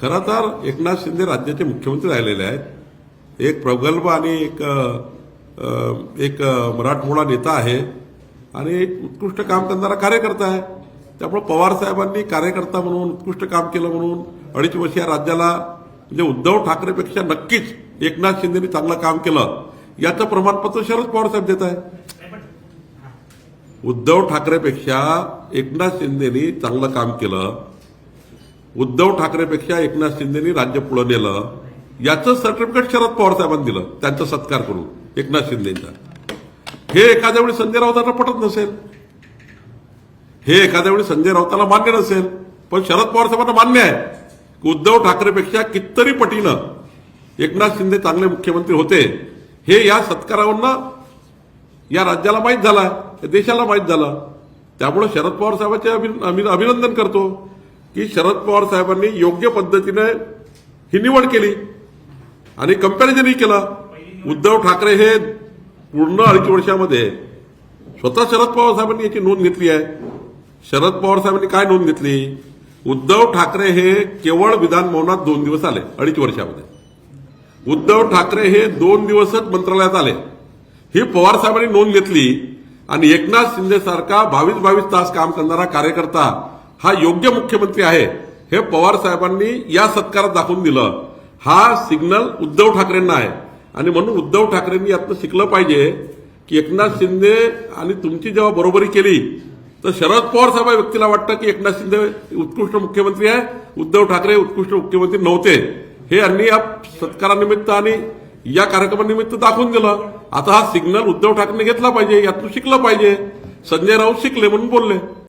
खरं तर एकनाथ शिंदे राज्याचे मुख्यमंत्री राहिलेले आहेत. एक प्रगल्भ आणि एक एक मराठमोळा नेता आहे आणि एक उत्कृष्ट काम करणारा कार्यकर्ता आहे. त्यामुळे पवार साहेबांनी कार्यकर्ता म्हणून उत्कृष्ट काम केलं म्हणून अडीच वर्ष या राज्याला म्हणजे उद्धव ठाकरेपेक्षा नक्कीच एकनाथ शिंदेनी चांगलं काम केलं. याचं प्रमाणपत्र शरद पवार साहेब देत आहे उद्धव ठाकरेपेक्षा एकनाथ शिंदेनी चांगलं काम केलं. उद्धव ठाकरेपेक्षा एकनाथ शिंदेनी राज्य पुढे नेलं. याचं सर्टिफिकेट शरद पवार साहेबांनी दिलं त्यांचा सत्कार करून एकनाथ शिंदेचा. हे एखाद्या वेळी संजय राऊतांना पटत नसेल. हे एखाद्या वेळी संजय राऊताला मान्य नसेल पण शरद पवार साहेबांना मान्य आहे. की उद्धव ठाकरेपेक्षा कितीतरी पटीनं एकनाथ शिंदे चांगले मुख्यमंत्री होते. हे या सत्कारावरनं या राज्याला माहीत झाला या देशाला माहीत झालं. त्यामुळे शरद पवार साहेबांचे अभिनंदन करतो. की शरद पवार साहेबांनी योग्य पद्धतीने ही निवड केली आणि कंपॅरिझनही केलं. उद्धव ठाकरे हे पूर्ण अडीच वर्षामध्ये स्वतः शरद पवार साहेबांनी याची नोंद घेतली आहे. शरद पवार साहेबांनी काय नोंद घेतली? उद्धव ठाकरे हे केवळ विधानभवनात दोन दिवस आले अडीच वर्षामध्ये. उद्धव ठाकरे हे दोन दिवसच मंत्रालयात आले. ही पवार साहेबांनी नोंद घेतली आणि एकनाथ शिंदे सारखा बावीस बावीस तास काम करणारा कार्यकर्ता हा योग्य मुख्यमंत्री आहे हे पवार साहेबांनी या सत्कारात दाखवून दिलं. हा सिग्नल उद्धव ठाकरेंना आहे. आणि म्हणून उद्धव ठाकरेंनी यातनं शिकलं पाहिजे की एकनाथ शिंदे आणि तुमची जेव्हा बरोबरी केली तर शरद पवार साहेब व्यक्तीला वाटतं की एकनाथ शिंदे उत्कृष्ट मुख्यमंत्री आहे उद्धव ठाकरे उत्कृष्ट मुख्यमंत्री नव्हते. हे यांनी या सत्कारानिमित्त आणि या कार्यक्रमानिमित्त दाखवून दिलं. आता हा सिग्नल उद्धव ठाकरेने घेतला पाहिजे यातून शिकलं पाहिजे. संजय राऊत शिकले म्हणून बोलले.